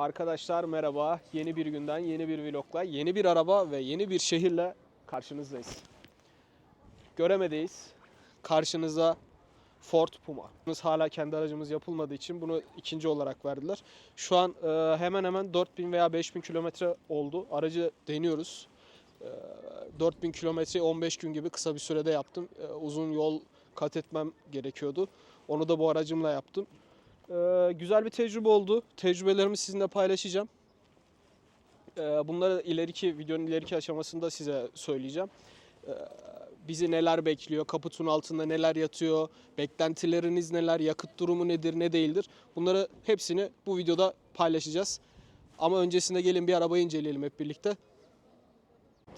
Arkadaşlar merhaba. Yeni bir günden yeni bir vlogla, yeni bir araba ve yeni bir şehirle karşınızdayız. Göremedeyiz. Karşınıza Ford Puma. Biz Hala kendi aracımız yapılmadığı için bunu ikinci olarak verdiler. Şu an e, hemen hemen 4000 veya 5000 kilometre oldu. Aracı deniyoruz. E, 4000 kilometreyi 15 gün gibi kısa bir sürede yaptım. E, uzun yol kat etmem gerekiyordu. Onu da bu aracımla yaptım. Ee, güzel bir tecrübe oldu. Tecrübelerimi sizinle paylaşacağım. Ee, bunları ileriki videonun ileriki aşamasında size söyleyeceğim. Ee, bizi neler bekliyor, kaputun altında neler yatıyor, beklentileriniz neler, yakıt durumu nedir, ne değildir. Bunları hepsini bu videoda paylaşacağız. Ama öncesinde gelin bir arabayı inceleyelim hep birlikte.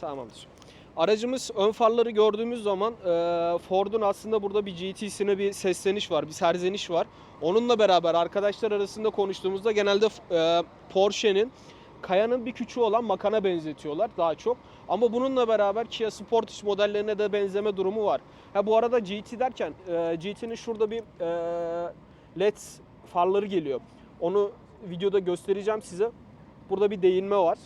Tamamdır. Aracımız ön farları gördüğümüz zaman e, Ford'un aslında burada bir GT'sine bir sesleniş var, bir serzeniş var. Onunla beraber arkadaşlar arasında konuştuğumuzda genelde e, Porsche'nin Kaya'nın bir küçüğü olan Macan'a benzetiyorlar daha çok. Ama bununla beraber Kia Sportage modellerine de benzeme durumu var. Ha bu arada GT derken e, GT'nin şurada bir e, LED farları geliyor. Onu videoda göstereceğim size. Burada bir değinme var.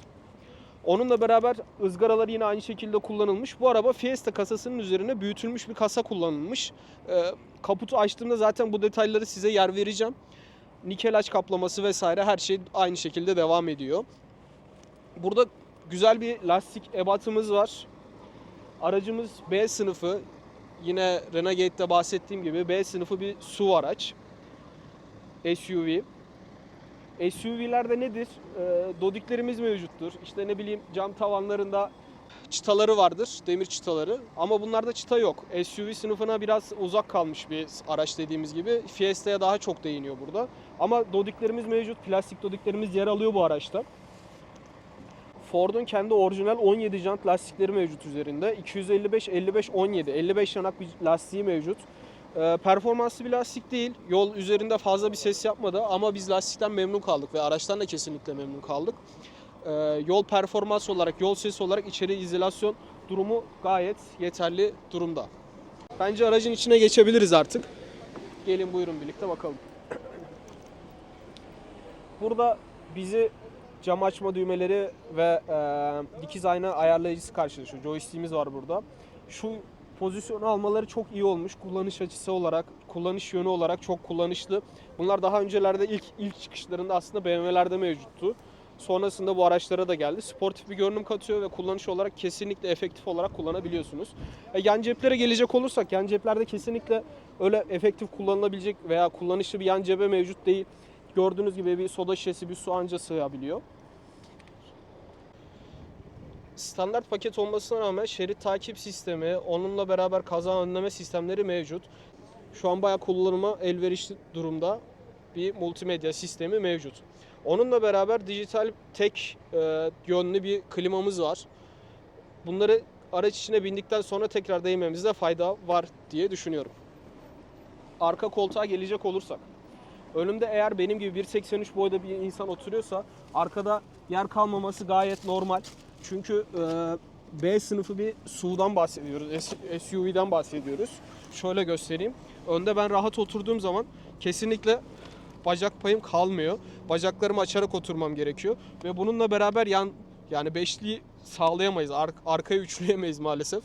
Onunla beraber ızgaralar yine aynı şekilde kullanılmış. Bu araba Fiesta kasasının üzerine büyütülmüş bir kasa kullanılmış. Ee, kaputu açtığımda zaten bu detayları size yer vereceğim. Nikel aç kaplaması vesaire her şey aynı şekilde devam ediyor. Burada güzel bir lastik ebatımız var. Aracımız B sınıfı. Yine Renegade'de bahsettiğim gibi B sınıfı bir SUV araç. SUV. SUV'lerde nedir? Ee, dodiklerimiz mevcuttur. İşte ne bileyim cam tavanlarında çıtaları vardır, demir çıtaları. Ama bunlarda çıta yok. SUV sınıfına biraz uzak kalmış bir araç dediğimiz gibi. Fiesta'ya daha çok değiniyor burada. Ama dodiklerimiz mevcut, plastik dodiklerimiz yer alıyor bu araçta. Ford'un kendi orijinal 17 jant lastikleri mevcut üzerinde. 255, 55, 17. 55 yanak bir lastiği mevcut. Ee, performanslı bir lastik değil. Yol üzerinde fazla bir ses yapmadı ama biz lastikten memnun kaldık ve araçtan da kesinlikle memnun kaldık. Ee, yol performans olarak, yol sesi olarak içeri izolasyon durumu gayet yeterli durumda. Bence aracın içine geçebiliriz artık. Gelin buyurun birlikte bakalım. Burada bizi cam açma düğmeleri ve e, dikiz ayna ayarlayıcısı karşılaşıyor. Joystick'imiz var burada. Şu pozisyonu almaları çok iyi olmuş. Kullanış açısı olarak, kullanış yönü olarak çok kullanışlı. Bunlar daha öncelerde ilk ilk çıkışlarında aslında BMW'lerde mevcuttu. Sonrasında bu araçlara da geldi. Sportif bir görünüm katıyor ve kullanış olarak kesinlikle efektif olarak kullanabiliyorsunuz. E, yan ceplere gelecek olursak yan ceplerde kesinlikle öyle efektif kullanılabilecek veya kullanışlı bir yan cebe mevcut değil. Gördüğünüz gibi bir soda şişesi, bir su anca sığabiliyor. Standart paket olmasına rağmen şerit takip sistemi, onunla beraber kaza önleme sistemleri mevcut. Şu an bayağı kullanıma elverişli durumda bir multimedya sistemi mevcut. Onunla beraber dijital tek e, yönlü bir klimamız var. Bunları araç içine bindikten sonra tekrar değmemizde fayda var diye düşünüyorum. Arka koltuğa gelecek olursak. Önümde eğer benim gibi 1.83 boyda bir insan oturuyorsa arkada yer kalmaması gayet normal. Çünkü e, B sınıfı bir SUV'dan bahsediyoruz, SUV'den bahsediyoruz. Şöyle göstereyim. Önde ben rahat oturduğum zaman kesinlikle bacak payım kalmıyor. Bacaklarımı açarak oturmam gerekiyor. Ve bununla beraber yan yani beşliği sağlayamayız. Ar- arkaya üçleyemeyiz maalesef.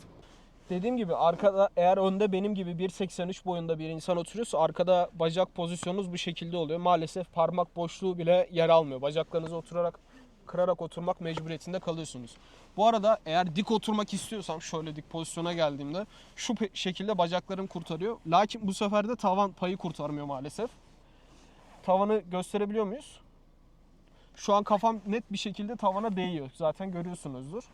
Dediğim gibi arkada eğer önde benim gibi 1.83 boyunda bir insan oturuyorsa arkada bacak pozisyonunuz bu şekilde oluyor. Maalesef parmak boşluğu bile yer almıyor. Bacaklarınızı oturarak kırarak oturmak mecburiyetinde kalıyorsunuz. Bu arada eğer dik oturmak istiyorsam şöyle dik pozisyona geldiğimde şu şekilde bacaklarım kurtarıyor. Lakin bu sefer de tavan payı kurtarmıyor maalesef. Tavanı gösterebiliyor muyuz? Şu an kafam net bir şekilde tavana değiyor. Zaten görüyorsunuzdur.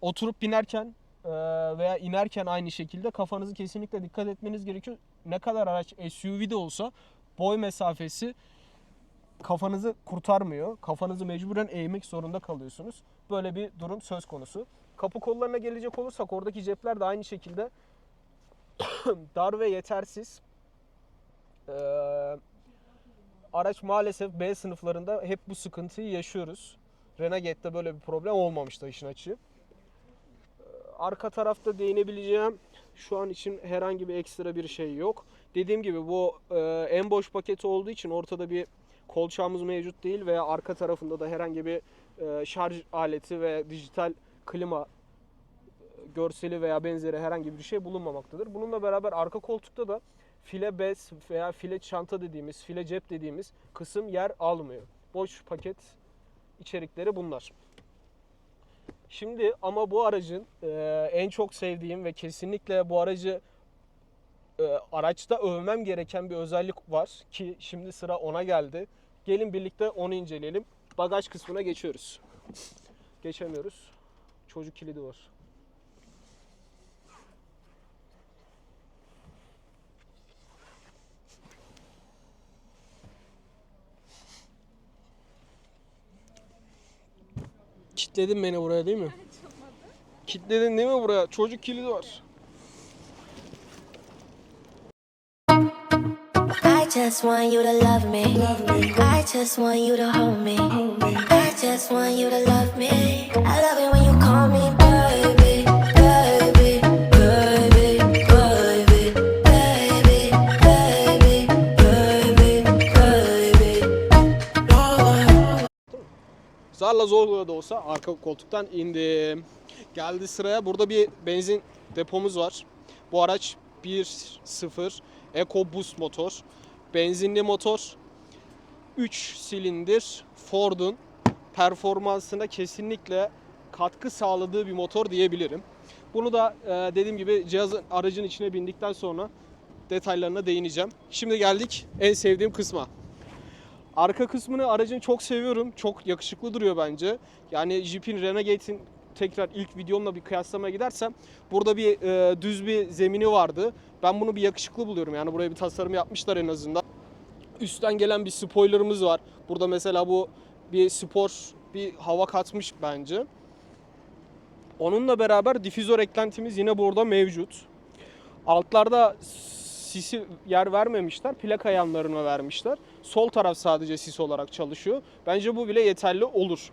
Oturup binerken e, veya inerken aynı şekilde kafanızı kesinlikle dikkat etmeniz gerekiyor. Ne kadar araç SUV'de olsa boy mesafesi kafanızı kurtarmıyor. Kafanızı mecburen eğmek zorunda kalıyorsunuz. Böyle bir durum söz konusu. Kapı kollarına gelecek olursak oradaki cepler de aynı şekilde dar ve yetersiz. Ee, araç maalesef B sınıflarında hep bu sıkıntıyı yaşıyoruz. Renegade'de böyle bir problem olmamıştı işin açığı. Ee, Arka tarafta değinebileceğim şu an için herhangi bir ekstra bir şey yok. Dediğim gibi bu e, en boş paketi olduğu için ortada bir kolçağımız mevcut değil veya arka tarafında da herhangi bir e, şarj aleti ve dijital klima e, görseli veya benzeri herhangi bir şey bulunmamaktadır. Bununla beraber arka koltukta da file bez veya file çanta dediğimiz, file cep dediğimiz kısım yer almıyor. Boş paket içerikleri bunlar. Şimdi ama bu aracın e, en çok sevdiğim ve kesinlikle bu aracı e, araçta övmem gereken bir özellik var ki şimdi sıra ona geldi. Gelin birlikte onu inceleyelim. Bagaj kısmına geçiyoruz. Geçemiyoruz. Çocuk kilidi var. Kitledin beni buraya değil mi? Kitledin değil mi buraya? Çocuk kilidi var. Just want you to love me. I just want you to hold me. I just want you to love me. I love it when you call me. Zarla zorla da olsa arka koltuktan indim. Geldi sıraya. Burada bir benzin depomuz var. Bu araç 1.0 EcoBoost motor. Benzinli motor. 3 silindir Ford'un performansına kesinlikle katkı sağladığı bir motor diyebilirim. Bunu da e, dediğim gibi cihazın aracın içine bindikten sonra detaylarına değineceğim. Şimdi geldik en sevdiğim kısma. Arka kısmını aracın çok seviyorum. Çok yakışıklı duruyor bence. Yani Jeep'in Renegade'in tekrar ilk videomla bir kıyaslamaya gidersem burada bir e, düz bir zemini vardı. Ben bunu bir yakışıklı buluyorum. Yani buraya bir tasarım yapmışlar en azından. Üstten gelen bir spoilerımız var. Burada mesela bu bir spor bir hava katmış bence. Onunla beraber difüzör eklentimiz yine burada mevcut. Altlarda sisi yer vermemişler. Plaka yanlarına vermişler. Sol taraf sadece sis olarak çalışıyor. Bence bu bile yeterli olur.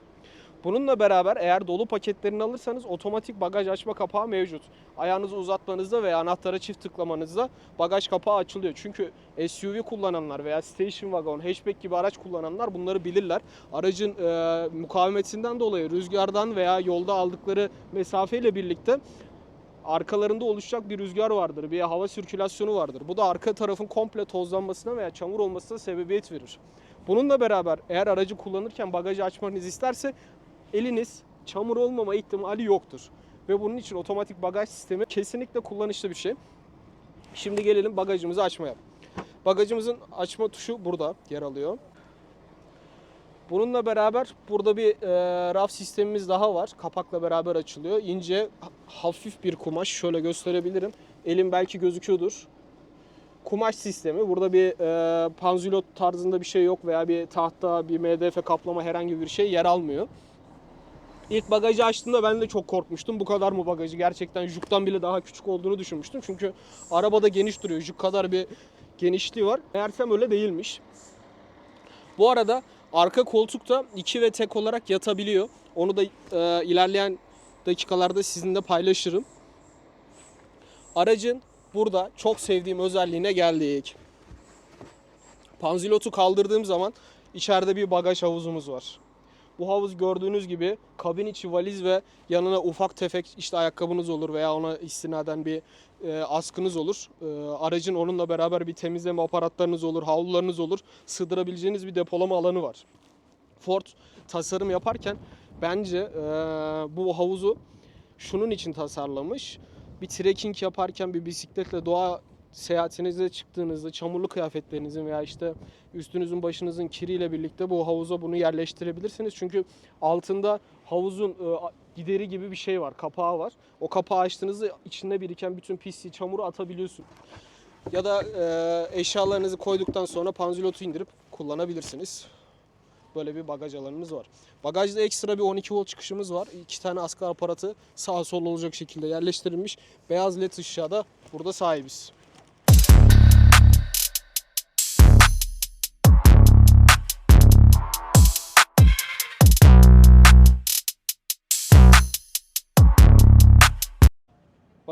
Bununla beraber eğer dolu paketlerini alırsanız otomatik bagaj açma kapağı mevcut. Ayağınızı uzatmanızda veya anahtara çift tıklamanızda bagaj kapağı açılıyor. Çünkü SUV kullananlar veya station wagon, hatchback gibi araç kullananlar bunları bilirler. Aracın e, mukavemetinden dolayı rüzgardan veya yolda aldıkları mesafeyle birlikte arkalarında oluşacak bir rüzgar vardır, bir hava sirkülasyonu vardır. Bu da arka tarafın komple tozlanmasına veya çamur olmasına sebebiyet verir. Bununla beraber eğer aracı kullanırken bagajı açmanızı isterse eliniz çamur olmama ihtimali yoktur. Ve bunun için otomatik bagaj sistemi kesinlikle kullanışlı bir şey. Şimdi gelelim bagajımızı açmaya. Bagajımızın açma tuşu burada yer alıyor. Bununla beraber burada bir e, raf sistemimiz daha var. Kapakla beraber açılıyor. İnce, ha- hafif bir kumaş. Şöyle gösterebilirim. Elim belki gözüküyordur. Kumaş sistemi. Burada bir e, panzulot tarzında bir şey yok veya bir tahta, bir MDF kaplama herhangi bir şey yer almıyor. İlk bagajı açtığımda ben de çok korkmuştum. Bu kadar mı bagajı? Gerçekten Juk'tan bile daha küçük olduğunu düşünmüştüm. Çünkü arabada geniş duruyor. Juk kadar bir genişliği var. Meğersem öyle değilmiş. Bu arada arka koltukta iki ve tek olarak yatabiliyor. Onu da e, ilerleyen dakikalarda sizinle paylaşırım. Aracın burada çok sevdiğim özelliğine geldik. Panzilotu kaldırdığım zaman içeride bir bagaj havuzumuz var. Bu havuz gördüğünüz gibi kabin içi valiz ve yanına ufak tefek işte ayakkabınız olur veya ona istinaden bir e, askınız olur. E, aracın onunla beraber bir temizleme aparatlarınız olur, havlularınız olur. Sığdırabileceğiniz bir depolama alanı var. Ford tasarım yaparken bence e, bu havuzu şunun için tasarlamış. Bir trekking yaparken bir bisikletle doğa seyahatinize çıktığınızda çamurlu kıyafetlerinizin veya işte üstünüzün başınızın kiriyle birlikte bu havuza bunu yerleştirebilirsiniz. Çünkü altında havuzun e, gideri gibi bir şey var, kapağı var. O kapağı açtığınızda içinde biriken bütün pisliği, çamuru atabiliyorsun. Ya da e, eşyalarınızı koyduktan sonra panzilotu indirip kullanabilirsiniz. Böyle bir bagaj alanımız var. Bagajda ekstra bir 12 volt çıkışımız var. İki tane askı aparatı sağa sola olacak şekilde yerleştirilmiş. Beyaz led ışığa da burada sahibiz.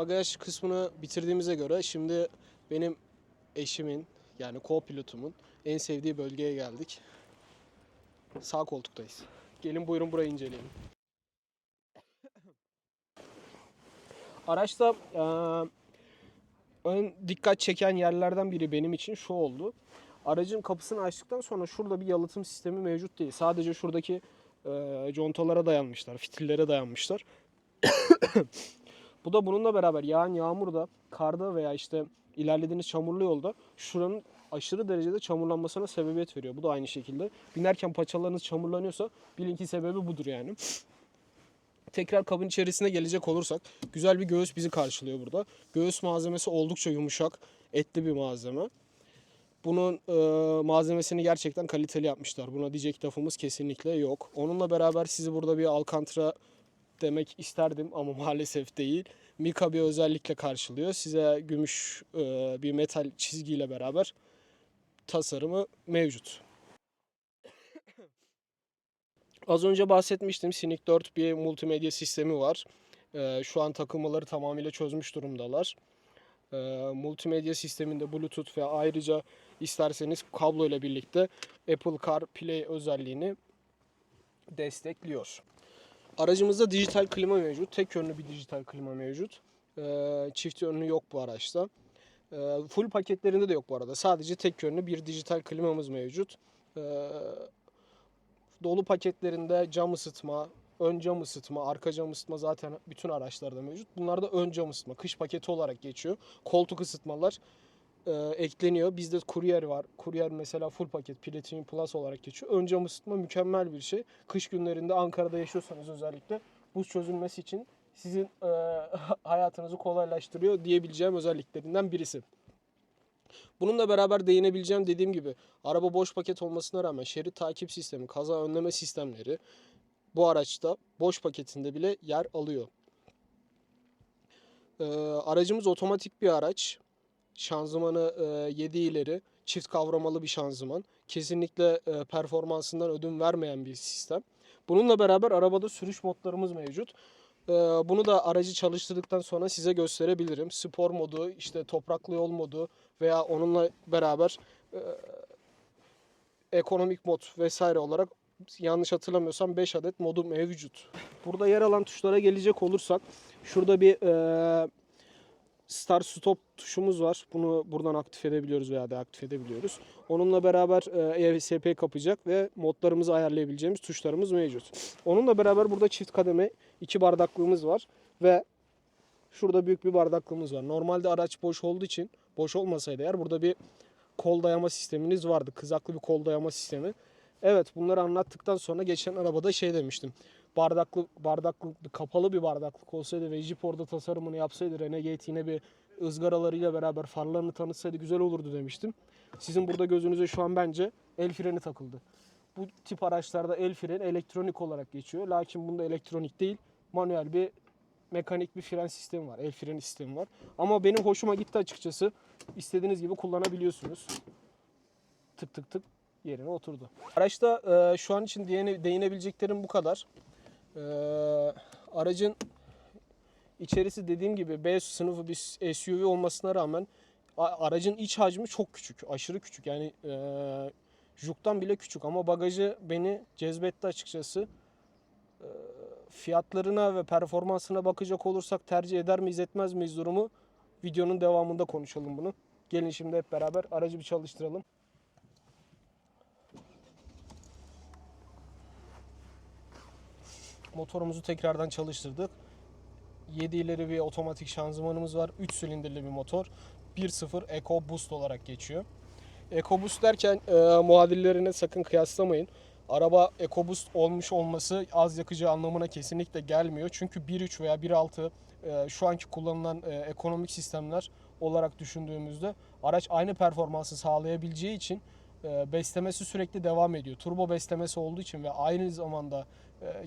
Bagaj kısmını bitirdiğimize göre şimdi benim eşimin yani co-pilotumun en sevdiği bölgeye geldik. Sağ koltuktayız. Gelin buyurun burayı inceleyelim. Araçta eee, ön dikkat çeken yerlerden biri benim için şu oldu. Aracın kapısını açtıktan sonra şurada bir yalıtım sistemi mevcut değil. Sadece şuradaki eee contalara dayanmışlar, fitillere dayanmışlar. Bu da bununla beraber yağan yağmurda, karda veya işte ilerlediğiniz çamurlu yolda şuranın aşırı derecede çamurlanmasına sebebiyet veriyor. Bu da aynı şekilde. Binerken paçalarınız çamurlanıyorsa bilin ki sebebi budur yani. Tekrar kabın içerisine gelecek olursak güzel bir göğüs bizi karşılıyor burada. Göğüs malzemesi oldukça yumuşak, etli bir malzeme. Bunun e, malzemesini gerçekten kaliteli yapmışlar. Buna diyecek lafımız kesinlikle yok. Onunla beraber sizi burada bir Alcantara demek isterdim ama maalesef değil. Mika bir özellikle karşılıyor. Size gümüş e, bir metal çizgiyle beraber tasarımı mevcut. Az önce bahsetmiştim. Sinik 4 bir multimedya sistemi var. E, şu an takılmaları tamamıyla çözmüş durumdalar. E, multimedya sisteminde Bluetooth ve ayrıca isterseniz kablo ile birlikte Apple CarPlay özelliğini destekliyor. Aracımızda dijital klima mevcut. Tek yönlü bir dijital klima mevcut. Ee, çift yönlü yok bu araçta. Ee, full paketlerinde de yok bu arada. Sadece tek yönlü bir dijital klimamız mevcut. Ee, dolu paketlerinde cam ısıtma, ön cam ısıtma, arka cam ısıtma zaten bütün araçlarda mevcut. Bunlar da ön cam ısıtma. Kış paketi olarak geçiyor. Koltuk ısıtmalar e, ekleniyor. Bizde kuryer var. Kuryer mesela full paket Platinum Plus olarak geçiyor. Ön cam ısıtma mükemmel bir şey. Kış günlerinde Ankara'da yaşıyorsanız özellikle buz çözülmesi için sizin e, hayatınızı kolaylaştırıyor diyebileceğim özelliklerinden birisi. Bununla beraber değinebileceğim dediğim gibi araba boş paket olmasına rağmen şerit takip sistemi, kaza önleme sistemleri bu araçta boş paketinde bile yer alıyor. Ee, aracımız otomatik bir araç. Şanzımanı e, 7 ileri, çift kavramalı bir şanzıman. Kesinlikle e, performansından ödün vermeyen bir sistem. Bununla beraber arabada sürüş modlarımız mevcut. Ee, bunu da aracı çalıştırdıktan sonra size gösterebilirim. Spor modu, işte topraklı yol modu veya onunla beraber e, ekonomik mod vesaire olarak yanlış hatırlamıyorsam 5 adet modu mevcut. Burada yer alan tuşlara gelecek olursak şurada bir e, start stop tuşumuz var. Bunu buradan aktif edebiliyoruz veya deaktif edebiliyoruz. Onunla beraber e, ESP kapacak ve modlarımızı ayarlayabileceğimiz tuşlarımız mevcut. Onunla beraber burada çift kademe iki bardaklığımız var ve şurada büyük bir bardaklığımız var. Normalde araç boş olduğu için boş olmasaydı eğer burada bir kol dayama sisteminiz vardı. Kızaklı bir kol dayama sistemi. Evet bunları anlattıktan sonra geçen arabada şey demiştim. Bardaklı, bardaklı, kapalı bir bardaklık olsaydı ve Jeep orada tasarımını yapsaydı Renegade yine bir ızgaralarıyla beraber farlarını tanıtsaydı güzel olurdu demiştim. Sizin burada gözünüze şu an bence el freni takıldı. Bu tip araçlarda el freni elektronik olarak geçiyor. Lakin bunda elektronik değil, manuel bir mekanik bir fren sistemi var. El freni sistemi var. Ama benim hoşuma gitti açıkçası. İstediğiniz gibi kullanabiliyorsunuz. Tık tık tık yerine oturdu. Araçta e, şu an için değine, değinebileceklerim bu kadar. E, aracın içerisi dediğim gibi B sınıfı bir SUV olmasına rağmen aracın iç hacmi çok küçük. Aşırı küçük. Yani e, Juke'dan bile küçük ama bagajı beni cezbetti açıkçası. E, fiyatlarına ve performansına bakacak olursak tercih eder miyiz etmez miyiz durumu videonun devamında konuşalım bunu. Gelin şimdi hep beraber aracı bir çalıştıralım. Motorumuzu tekrardan çalıştırdık. 7 ileri bir otomatik şanzımanımız var. 3 silindirli bir motor. 1.0 Eco Boost olarak geçiyor. Eco Boost derken e, muadillerine sakın kıyaslamayın. Araba Eco Boost olmuş olması az yakıcı anlamına kesinlikle gelmiyor. Çünkü 1.3 veya 1.6 e, şu anki kullanılan e, ekonomik sistemler olarak düşündüğümüzde araç aynı performansı sağlayabileceği için e, beslemesi sürekli devam ediyor. Turbo beslemesi olduğu için ve aynı zamanda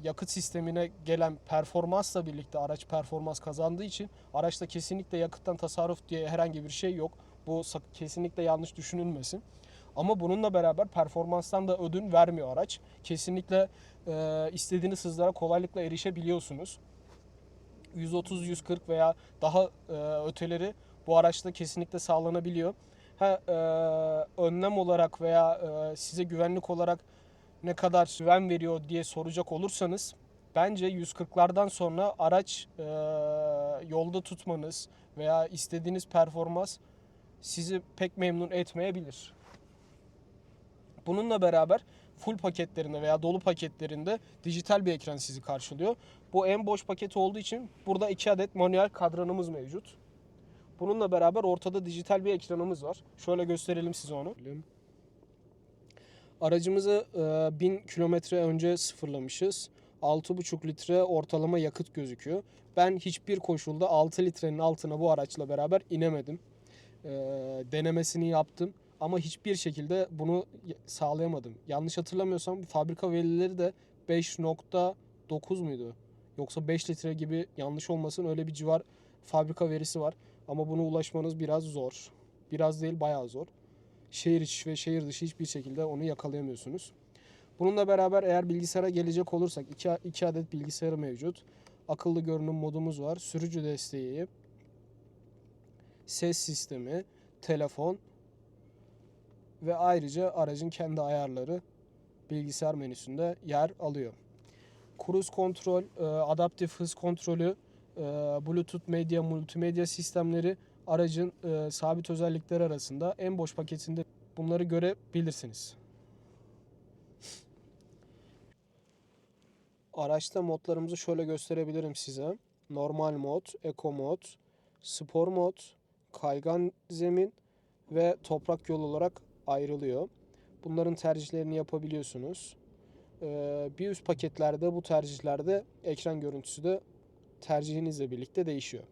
yakıt sistemine gelen performansla birlikte araç performans kazandığı için araçta kesinlikle yakıttan tasarruf diye herhangi bir şey yok. Bu kesinlikle yanlış düşünülmesin. Ama bununla beraber performanstan da ödün vermiyor araç. Kesinlikle e, istediğiniz hızlara kolaylıkla erişebiliyorsunuz. 130, 140 veya daha e, öteleri bu araçta kesinlikle sağlanabiliyor. Ha, e, önlem olarak veya e, size güvenlik olarak ne kadar güven veriyor diye soracak olursanız bence 140'lardan sonra araç e, yolda tutmanız veya istediğiniz performans sizi pek memnun etmeyebilir. Bununla beraber full paketlerinde veya dolu paketlerinde dijital bir ekran sizi karşılıyor. Bu en boş paket olduğu için burada iki adet manuel kadranımız mevcut. Bununla beraber ortada dijital bir ekranımız var. Şöyle gösterelim size onu. Aracımızı e, 1000 kilometre önce sıfırlamışız. 6,5 litre ortalama yakıt gözüküyor. Ben hiçbir koşulda 6 litrenin altına bu araçla beraber inemedim. E, denemesini yaptım ama hiçbir şekilde bunu sağlayamadım. Yanlış hatırlamıyorsam fabrika verileri de 5.9 muydu? Yoksa 5 litre gibi yanlış olmasın öyle bir civar fabrika verisi var. Ama buna ulaşmanız biraz zor. Biraz değil bayağı zor. Şehir içi ve şehir dışı hiçbir şekilde onu yakalayamıyorsunuz. Bununla beraber eğer bilgisayara gelecek olursak iki, iki adet bilgisayarı mevcut. Akıllı görünüm modumuz var. Sürücü desteği, ses sistemi, telefon ve ayrıca aracın kendi ayarları bilgisayar menüsünde yer alıyor. Cruise kontrol, e, adaptif hız kontrolü, e, Bluetooth medya, multimedya sistemleri aracın e, sabit özellikleri arasında en boş paketinde bunları görebilirsiniz. Araçta modlarımızı şöyle gösterebilirim size. Normal mod, Eco mod, Spor mod, kaygan zemin ve toprak yol olarak ayrılıyor. Bunların tercihlerini yapabiliyorsunuz. Ee, bir üst paketlerde bu tercihlerde ekran görüntüsü de tercihinizle birlikte değişiyor.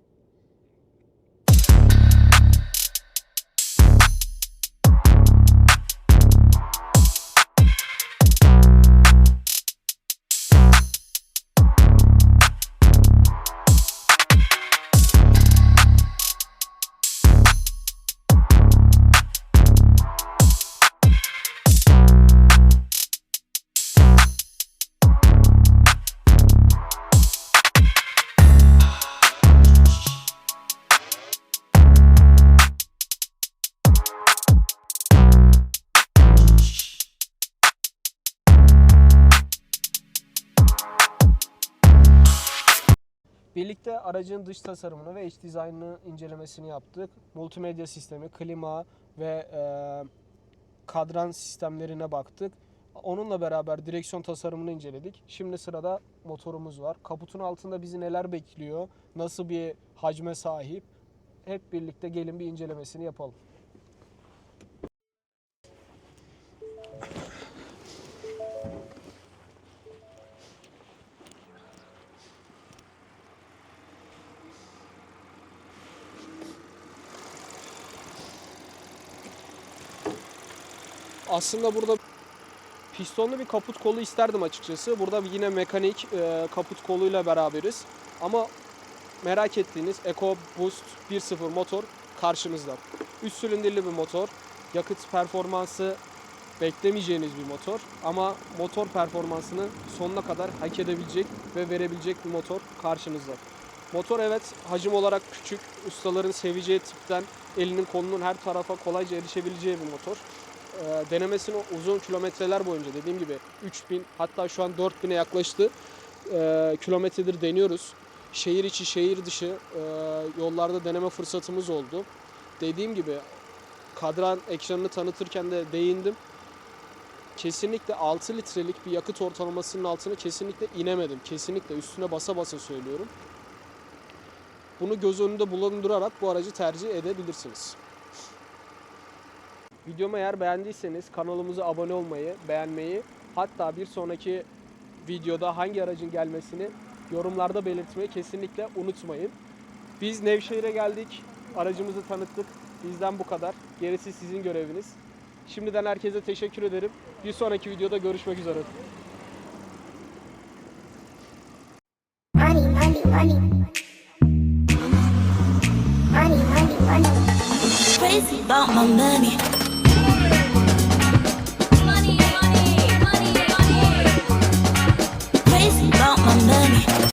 Birlikte aracın dış tasarımını ve iç dizaynını incelemesini yaptık. Multimedya sistemi, klima ve e, kadran sistemlerine baktık. Onunla beraber direksiyon tasarımını inceledik. Şimdi sırada motorumuz var. Kaputun altında bizi neler bekliyor? Nasıl bir hacme sahip? Hep birlikte gelin bir incelemesini yapalım. Aslında burada pistonlu bir kaput kolu isterdim açıkçası. Burada yine mekanik e, kaput koluyla beraberiz. Ama merak ettiğiniz Eco Boost 1.0 motor karşınızda. 3 silindirli bir motor. Yakıt performansı beklemeyeceğiniz bir motor. Ama motor performansını sonuna kadar hak edebilecek ve verebilecek bir motor karşınızda. Motor evet hacim olarak küçük, ustaların seveceği tipten elinin kolunun her tarafa kolayca erişebileceği bir motor. Ee, denemesini uzun kilometreler boyunca dediğim gibi 3000 hatta şu an 4000'e yaklaştı ee, kilometredir deniyoruz. Şehir içi, şehir dışı e, yollarda deneme fırsatımız oldu. Dediğim gibi kadran ekranını tanıtırken de değindim. Kesinlikle 6 litrelik bir yakıt ortalamasının altına kesinlikle inemedim. Kesinlikle üstüne basa basa söylüyorum. Bunu göz önünde bulundurarak bu aracı tercih edebilirsiniz. Videomu eğer beğendiyseniz kanalımıza abone olmayı, beğenmeyi, hatta bir sonraki videoda hangi aracın gelmesini yorumlarda belirtmeyi kesinlikle unutmayın. Biz Nevşehir'e geldik, aracımızı tanıttık. Bizden bu kadar. Gerisi sizin göreviniz. Şimdiden herkese teşekkür ederim. Bir sonraki videoda görüşmek üzere. Money, money, money. Crazy about my money.